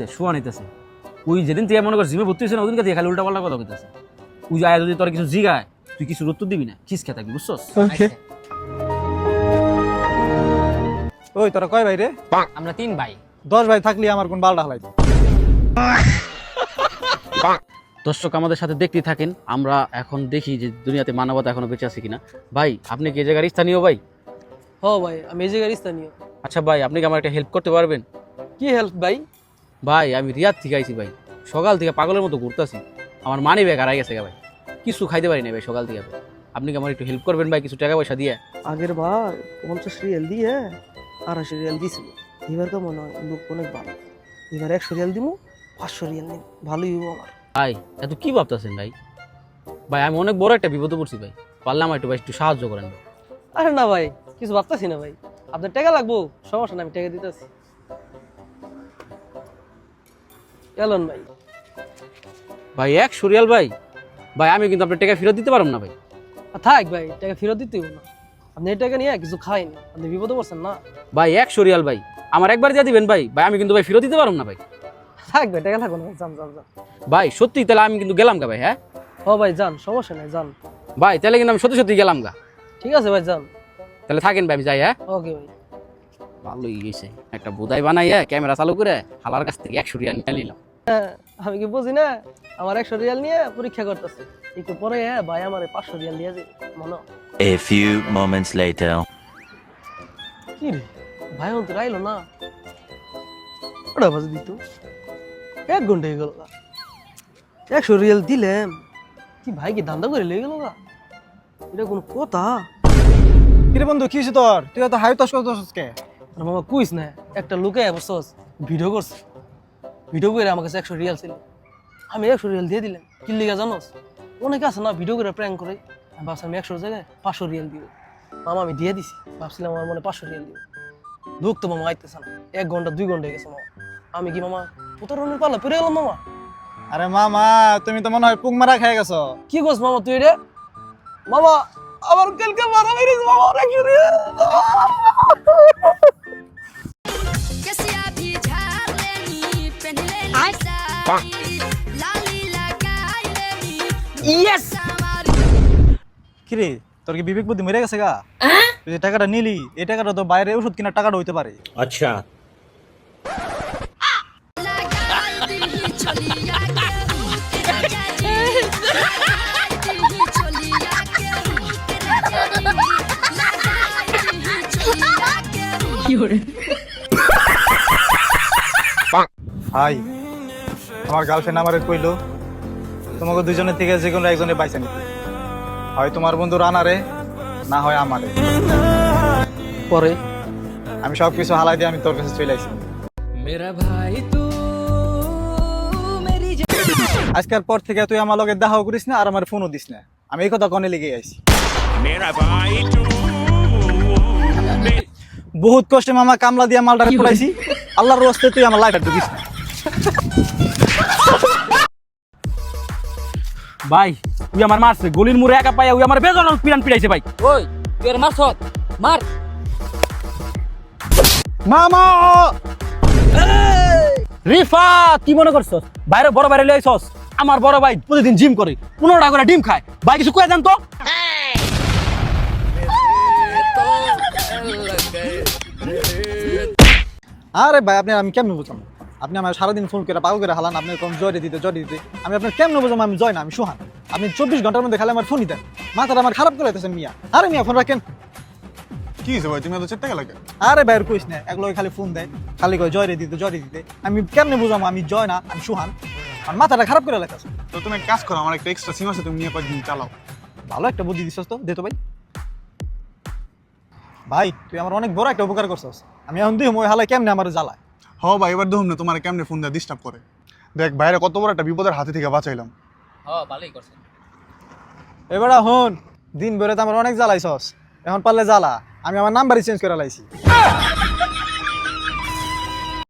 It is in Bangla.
দেয় শোয়া নিতেছে। ওই যেদিন তুই মনে কর জিমে ভর্তি হয়েছে না ওদিনকে দিয়ে খালি উল্টা পাল্টা কথা কইতেছে ওই যায় যদি তোর কিছু জিগায় তুই কিছু উত্তর দিবি না খিস খেয়ে থাকবি বুঝছস ওই তোরা কয় ভাই রে আমরা তিন ভাই। দশ ভাই থাকলে আমার কোন বালটা হালাই দর্শক আমাদের সাথে দেখতেই থাকেন আমরা এখন দেখি যে দুনিয়াতে মানবতা এখনও বেঁচে আছে কিনা। ভাই আপনি কি এই জায়গার স্থানীয় ভাই? হ ভাই আমি এই জায়গার স্থানীয়। আচ্ছা ভাই আপনি কি আমার একটা হেল্প করতে পারবেন? কি হেল্প ভাই? ভাই আমি রিয়াদ থেকে আইছি ভাই। সকাল থেকে পাগলের মতো ঘুরতেছি। আমার মানি ব্যাগ হারাই গেছে ভাই। কিছু খাইতে পারি না ভাই সকাল থেকে আপনি কি আমার একটু হেল্প করবেন ভাই কিছু টাকা পয়সা দিয়ে? আগের বার পঞ্চাশ রিয়াল দিয়ে আড়াইশো রিয়াল দিয়েছিল এবার তো মনে হয় লোক অনেক ভালো। এবার একশো রিয়াল দিব পাঁচশো রিয়াল নিব ভালোই হব আমার। ভাই এত কি ভাবতেছেন ভাই? ভাই আমি অনেক বড় একটা বিপদে পড়ছি ভাই। পারলাম একটু ভাই একটু সাহায্য করেন। আরে না ভাই কিছু ভাবতেছি না ভাই। আপনার টাকা লাগবো সমস্যা না আমি টাকা দিতেছি। এলন ভাই। ভাই এক সুরিয়াল ভাই। ভাই আমি কিন্তু আপনার টাকা ফেরত দিতে পারব না ভাই। আর থাক ভাই টাকা ফেরত দিতে হইবো না। আপনি এই টাকা নিয়ে কিছু খাইনি আপনি বিপদে পড়ছেন না। ভাই এক সুরিয়াল ভাই। আমার একবার দিয়ে দিবেন ভাই। ভাই আমি কিন্তু ভাই ফেরত দিতে পারব না ভাই। থাক ভাই টাকা থাকব না যান যান যান। ভাই সত্যি তাহলে আমি কিন্তু গেলাম গা ভাই হ্যাঁ? হ ভাই যান সমস্যা নাই যান। ভাই তাহলে কিন্তু আমি সত্যি সত্যি গেলাম গা। ঠিক আছে ভাই যান। তাহলে থাকেন ভাই আমি যাই হ্যাঁ? ওকে ভাই। ভালোই গেছে একটা বোধাই বানাইয়া ক্যামেরা চালু করে হালার কাছ থেকে একশো রিয়াল নিয়ে নিলাম। আমি কি বুঝি না? আমার একশো রিয়াল নিয়ে পরীক্ষা করতেছে। একটু পরে হ্যাঁ ভাই আমার পাঁচশো রিয়াল দিয়ে মনে হয়। A few moments later. কি রে? ভাই অন্তর আইলো না। ওটা বাজে দিত। এক ঘণ্টা হয়ে গেল একশো রিয়াল দিলাম। কি ভাই কি ধান্দা করে লেগে গেল গা? এটা কোনো কথা? কিরে বন্ধু কি হয়েছে তোর? তুই তো হাই তস কে আর মামা কুইস না একটা লুকে বসস ভিডিও করছে ভিডিও করে আমার কাছে একশো রিয়াল ছিল। আমি একশো রিয়াল দিয়ে দিলাম। কি লিগা জানোস অনেকে আছে না ভিডিও করে প্র্যাঙ্ক করে। আমি আমি একশোর জায়গায় পাঁচশো রিয়াল দিব। মামা আমি দিয়ে দিছি। ভাবছিলাম আমার মনে পাঁচশো রিয়াল দিব। লোক তো মামা আইতেছে না। এক ঘণ্টা দুই ঘণ্টা হয়ে গেছে মামা। আমি কি মামা প্রতারণের পালা পেরে গেলাম মামা? আরে মামা তুমি তো মনে হয় পুং মারা খেয়ে গেছো। কি করছ মামা তুই রে মামা আমার কালকে মারা মেরেছে মামা আমার ইয়েস কিরে তোর কি বিবেক বুদ্ধি মরে গেছে গা তুই যে টাকাটা নিলি এই টাকাটা তো বাইরে ওষুধ কেনার টাকাটা হইতে পারে আচ্ছা ভাই আমার গার্লফ্রেন্ড আমারে কইলো তোমাকে দুজনের থেকে যে কোনো একজনে বাইসা নিতে। হয় তোমার বন্ধু রানারে না হয় আমারে। পরে আমি সব কিছু হালাই দিয়ে আমি তোর কাছে চলে আইছি আজকের পর থেকে তুই আমার লগে দেখাও করিস না আর আমার ফোনও দিস না। আমি এই কথা কনে লেগে আইছি। বহুত কষ্টে মামা কামলা দিয়ে মালটা পড়াইছি। আল্লাহর রস্তে তুই আমার লাইটার ঢুকিস না। ভাই তুই আমার মারছে গলির মুড়ে একা পাইয়া ওই আমার বেজন পিরান পিড়াইছে ভাই। ওই তুই আর মারছ? মার। মামা! রিফা কি মনে করছস? বাইরে বড় বাইরে লইছস আমার বড় ভাই প্রতিদিন জিম করে পনেরোটা করে ডিম খায়। ভাই কিছু কয়ে দেন তো। আরে ভাই আপনি আমি কেমন বুঝলাম? আপনি আমার সারাদিন ফোন করে পাগল করে হালান আপনি কম জয় দিতে জয় দিতে। আমি আপনার কেমন বুঝলাম আমি জয় না আমি সুহান। আপনি চব্বিশ ঘণ্টার মধ্যে খালি আমার ফোনই দেন। মাথাটা আমার খারাপ করে মিয়া। আরে মিয়া ফোন রাখেন। কি হয়েছে ভাই? তুমি এত চেষ্টা লাগে আরে ভাইয়ের কইস না এগুলো খালি ফোন দেয়। খালি কয় জয় রে দিতে জয় রে দিতে। আমি কেমনে বুঝলাম আমি জয় না আমি সুহান। আমার মাথাটা খারাপ করে লেখা তো তুমি কাজ করো আমার একটা এক্সট্রা সিম আছে তুমি নিয়ে কয়েকদিন চালাও। ভালো একটা বুদ্ধি দিছস তো দে তো ভাই। ভাই তুই আমার অনেক বড় একটা উপকার করছস। আমি এখন দিই মই হালাই কেমনে আমার জ্বালায়? হ ভাই এবার দেখুন না তোমার কেমনে ফোন দিয়ে ডিস্টার্ব করে। দেখ বাইরে কত বড় একটা বিপদের হাতে থেকে বাঁচাইলাম। হ্যাঁ ভালোই করছেন এবার হন দিন বেরোতে আমার অনেক জ্বালাইছস। এখন পারলে জ্বালা আমি আমার নাম্বারই চেঞ্জ করে লাইছি।